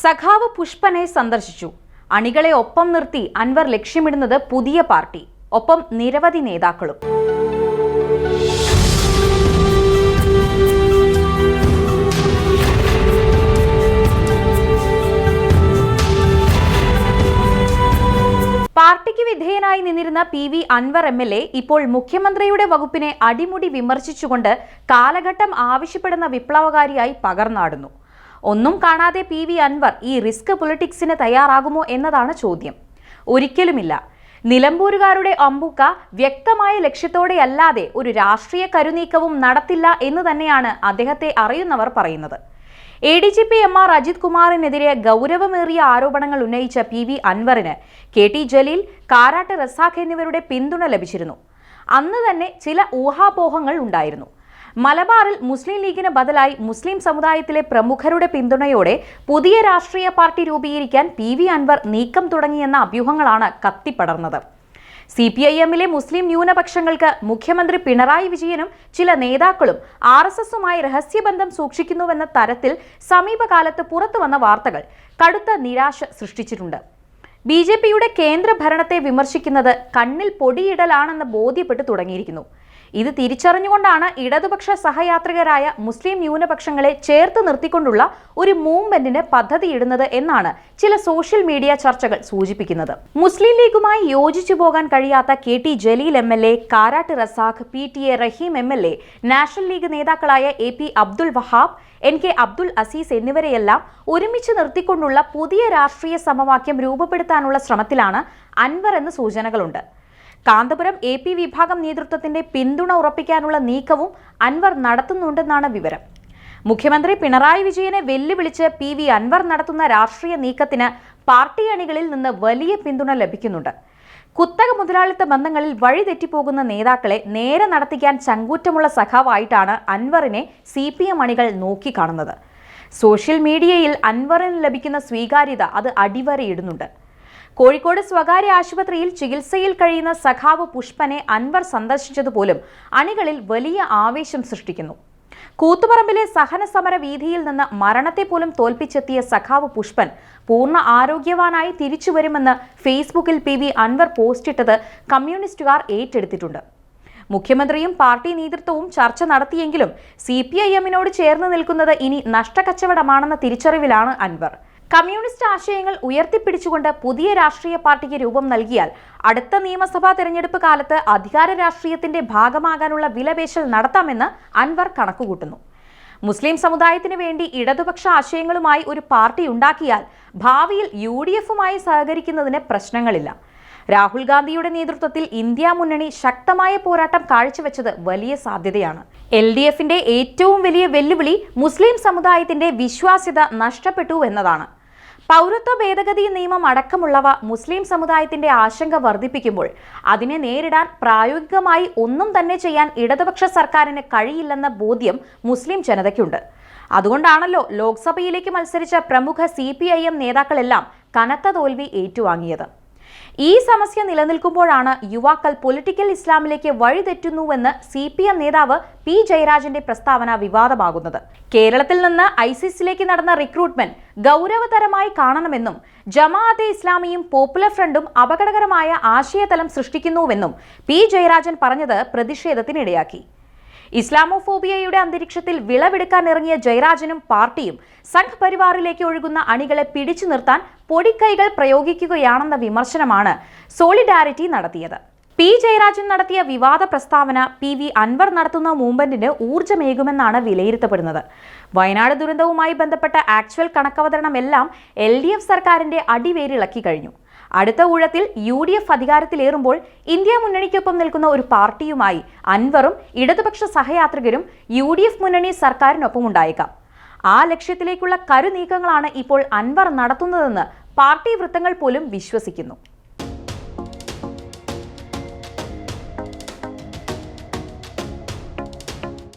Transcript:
സഖാവ് പുഷ്പനെ സന്ദർശിച്ചു. അണികളെ ഒപ്പം നിർത്തി അൻവർ ലക്ഷ്യമിടുന്നത് പുതിയ പാർട്ടി ഒപ്പം നിരവധി നേതാക്കളും. പാർട്ടിക്ക് വിധേയനായി നിന്നിരുന്ന P V Anvar M L A ഇപ്പോൾ മുഖ്യമന്ത്രിയുടെ വകുപ്പിനെ അടിമുടി വിമർശിച്ചുകൊണ്ട് കാലഘട്ടം ആവശ്യപ്പെടുന്ന വിപ്ലവകാരിയായി പകർന്നാടുന്നു. ഒന്നും കാണാതെ പി വി അൻവർ ഈ റിസ്ക് പൊളിറ്റിക്സിന് തയ്യാറാകുമോ എന്നതാണ് ചോദ്യം. ഒരിക്കലുമില്ല. നിലമ്പൂരുകാരുടെ അമ്പുക്ക വ്യക്തമായ ലക്ഷ്യത്തോടെയല്ലാതെ ഒരു രാഷ്ട്രീയ കരുനീക്കവും നടത്തില്ല എന്ന് തന്നെയാണ് അദ്ദേഹത്തെ അറിയുന്നവർ പറയുന്നത്. A D G P M R Ajith കുമാറിനെതിരെ ഗൗരവമേറിയ ആരോപണങ്ങൾ ഉന്നയിച്ച പി വി അൻവറിന് കെ ടി ജലീൽ കാരാട്ട് റസാഖ് എന്നിവരുടെ പിന്തുണ ലഭിച്ചിരുന്നു. അന്ന് തന്നെ ചില ഊഹാപോഹങ്ങൾ ഉണ്ടായിരുന്നു. മലബാറിൽ മുസ്ലിം ലീഗിന് ബദലായി മുസ്ലിം സമുദായത്തിലെ പ്രമുഖരുടെ പിന്തുണയോടെ പുതിയ രാഷ്ട്രീയ പാർട്ടി രൂപീകരിക്കാൻ പി വി അൻവർ നീക്കം തുടങ്ങിയെന്ന അഭ്യൂഹങ്ങളാണ് കത്തിപ്പടർന്നത്. സി പി ഐ എമ്മിലെ മുസ്ലിം ന്യൂനപക്ഷങ്ങൾക്ക് മുഖ്യമന്ത്രി പിണറായി വിജയനും ചില നേതാക്കളും ആർ എസ് എസുമായി രഹസ്യബന്ധം സൂക്ഷിക്കുന്നുവെന്ന തരത്തിൽ സമീപകാലത്ത് പുറത്തുവന്ന വാർത്തകൾ കടുത്ത നിരാശ സൃഷ്ടിച്ചിട്ടുണ്ട്. ബി ജെ പിയുടെ കേന്ദ്ര ഭരണത്തെ വിമർശിക്കുന്നത് കണ്ണിൽ പൊടിയിടലാണെന്ന് ബോധ്യപ്പെട്ടു തുടങ്ങിയിരിക്കുന്നു. ഇത് തിരിച്ചറിഞ്ഞുകൊണ്ടാണ് ഇടതുപക്ഷ സഹയാത്രികരായ മുസ്ലിം ന്യൂനപക്ഷങ്ങളെ ചേർത്ത് നിർത്തിക്കൊണ്ടുള്ള ഒരു മൂവ്മെന്റിന് പദ്ധതിയിടുന്നത് എന്നാണ് ചില സോഷ്യൽ മീഡിയ ചർച്ചകൾ സൂചിപ്പിക്കുന്നത്. മുസ്ലിം ലീഗുമായി യോജിച്ചു പോകാൻ കഴിയാത്ത K T Jaleel M L A Karat Razak P T A Rahim M L A National League നേതാക്കളായ A P Abdul Wahab N K Abdul Azeez എന്നിവരെയെല്ലാം ഒരുമിച്ച് നിർത്തിക്കൊണ്ടുള്ള പുതിയ രാഷ്ട്രീയ സമവാക്യം രൂപപ്പെടുത്താനുള്ള ശ്രമത്തിലാണ് അൻവർ എന്ന സൂചനകളുണ്ട്. കാന്തപുരം എ പി വിഭാഗം നേതൃത്വത്തിന്റെ പിന്തുണ ഉറപ്പിക്കാനുള്ള നീക്കവും അൻവർ നടത്തുന്നുണ്ടെന്നാണ് വിവരം. മുഖ്യമന്ത്രി പിണറായി വിജയനെ വെല്ലുവിളിച്ച് പി വി അൻവർ നടത്തുന്ന രാഷ്ട്രീയ നീക്കത്തിന് പാർട്ടി അണികളിൽ നിന്ന് വലിയ പിന്തുണ ലഭിക്കുന്നുണ്ട്. കുത്തക മുതലാളിത്ത ബന്ധങ്ങളിൽ വഴിതെറ്റിപ്പോകുന്ന നേതാക്കളെ നേരെ നടത്തിക്കാൻ ചങ്കൂറ്റമുള്ള സഖാവായിട്ടാണ് അൻവറിനെ സി പി എം അണികൾ നോക്കിക്കാണുന്നത്. സോഷ്യൽ മീഡിയയിൽ അൻവറിന് ലഭിക്കുന്ന സ്വീകാര്യത അത് അടിവരയിടുന്നുണ്ട്. കോഴിക്കോട് സ്വകാര്യ ആശുപത്രിയിൽ ചികിത്സയിൽ കഴിയുന്ന സഖാവ് പുഷ്പനെ അൻവർ സന്ദർശിച്ചതുപോലും അണികളിൽ വലിയ ആവേശം സൃഷ്ടിക്കുന്നു. കൂത്തുപറമ്പിലെ സഹന സമര വീതിയിൽ നിന്ന് മരണത്തെ പോലും തോൽപ്പിച്ചെത്തിയ സഖാവ് പുഷ്പൻ പൂർണ ആരോഗ്യവാനായി തിരിച്ചുവരുമെന്ന് ഫേസ്ബുക്കിൽ പി വി അൻവർ പോസ്റ്റിട്ടത് കമ്മ്യൂണിസ്റ്റുകാർ ഏറ്റെടുത്തിട്ടുണ്ട്. മുഖ്യമന്ത്രിയും പാർട്ടി നേതൃത്വവും ചർച്ച നടത്തിയെങ്കിലും സി പി ഐ എമ്മിനോട് ചേർന്ന് നിൽക്കുന്നത് ഇനി നഷ്ടക്കച്ചവടമാണെന്ന തിരിച്ചറിവിലാണ് അൻവർ. കമ്മ്യൂണിസ്റ്റ് ആശയങ്ങൾ ഉയർത്തിപ്പിടിച്ചുകൊണ്ട് പുതിയ രാഷ്ട്രീയ പാർട്ടിക്ക് രൂപം നൽകിയാൽ അടുത്ത നിയമസഭാ തെരഞ്ഞെടുപ്പ് കാലത്ത് അധികാര രാഷ്ട്രീയത്തിന്റെ ഭാഗമാകാനുള്ള വിലപേശൽ നടത്താമെന്ന് അൻവർ കണക്കുകൂട്ടുന്നു. മുസ്ലിം സമുദായത്തിന് വേണ്ടി ഇടതുപക്ഷ ആശയങ്ങളുമായി ഒരു പാർട്ടി ഉണ്ടാക്കിയാൽ ഭാവിയിൽ യു ഡി എഫുമായി സഹകരിക്കുന്നതിന് പ്രശ്നങ്ങളില്ല. രാഹുൽ ഗാന്ധിയുടെ നേതൃത്വത്തിൽ ഇന്ത്യ മുന്നണി ശക്തമായ പോരാട്ടം കാഴ്ചവെച്ചത് വലിയ സാധ്യതയാണ്. എൽ ഡി എഫിന്റെ ഏറ്റവും വലിയ വെല്ലുവിളി മുസ്ലിം സമുദായത്തിന്റെ വിശ്വാസ്യത നഷ്ടപ്പെട്ടു എന്നതാണ്. പൗരത്വ ഭേദഗതി നിയമം അടക്കമുള്ളവ മുസ്ലിം സമുദായത്തിന്റെ ആശങ്ക വർദ്ധിപ്പിക്കുമ്പോൾ അതിനെ നേരിടാൻ പ്രായോഗികമായി ഒന്നും തന്നെ ചെയ്യാൻ ഇടതുപക്ഷ സർക്കാരിന് കഴിയില്ലെന്ന ബോധ്യം മുസ്ലിം ജനതയ്ക്കുണ്ട്. അതുകൊണ്ടാണല്ലോ ലോക്സഭയിലേക്ക് മത്സരിച്ച പ്രമുഖ സി നേതാക്കളെല്ലാം കനത്ത തോൽവി ഏറ്റുവാങ്ങിയത്. ഈ സമസ്യ നിലനിൽക്കുമ്പോഴാണ് യുവാക്കൾ പൊളിറ്റിക്കൽ ഇസ്ലാമിലേക്ക് വഴിതെറ്റുന്നുവെന്ന് സി പി എം നേതാവ് പി ജയരാജന്റെ പ്രസ്താവന വിവാദമാകുന്നത്. കേരളത്തിൽ നിന്ന് ഐസിസിലേക്ക് നടന്ന റിക്രൂട്ട്മെന്റ് ഗൗരവതരമായി കാണണമെന്നും ജമാഅത്തെ ഇസ്ലാമിയും പോപ്പുലർ ഫ്രണ്ടും അപകടകരമായ ആശയതലം സൃഷ്ടിക്കുന്നുവെന്നും പി ജയരാജൻ പറഞ്ഞത് പ്രതിഷേധത്തിനിടയാക്കി. ഇസ്ലാമോഫോബിയയുടെ അന്തരീക്ഷത്തിൽ വിളവെടുക്കാൻ ഇറങ്ങിയ ജയരാജനും പാർട്ടിയും സംഘപരിവാറിലേക്ക് ഒഴുകുന്ന അണികളെ പിടിച്ചു നിർത്താൻ പൊടിക്കൈകൾ പ്രയോഗിക്കുകയാണെന്ന വിമർശനമാണ് സോളിഡാരിറ്റി നടത്തിയത്. പി. ജയരാജൻ നടത്തിയ വിവാദ പ്രസ്താവന പി. വി. അൻവർ നടത്തുന്ന മൂവ്മെന്റിന് ഊർജമേകുമെന്നാണ് വിലയിരുത്തപ്പെടുന്നത്. വയനാട് ദുരന്തവുമായി ബന്ധപ്പെട്ട ആക്ച്വൽ കണക്കവതരണമെല്ലാം എൽ ഡി എഫ് സർക്കാരിന്റെ അടിവേരിളക്കി കഴിഞ്ഞു. അടുത്ത ഊഴത്തിൽ യു ഡി എഫ് അധികാരത്തിലേറുമ്പോൾ ഇന്ത്യ മുന്നണിക്കൊപ്പം നിൽക്കുന്ന ഒരു പാർട്ടിയുമായി അൻവറും ഇടതുപക്ഷ സഹയാത്രികരും യു ഡി എഫ് മുന്നണി സർക്കാരിനൊപ്പം ഉണ്ടായേക്കാം. ആ ലക്ഷ്യത്തിലേക്കുള്ള കരുനീക്കങ്ങളാണ് ഇപ്പോൾ അൻവർ നടത്തുന്നതെന്ന് പാർട്ടി വൃത്തങ്ങൾ പോലും വിശ്വസിക്കുന്നു.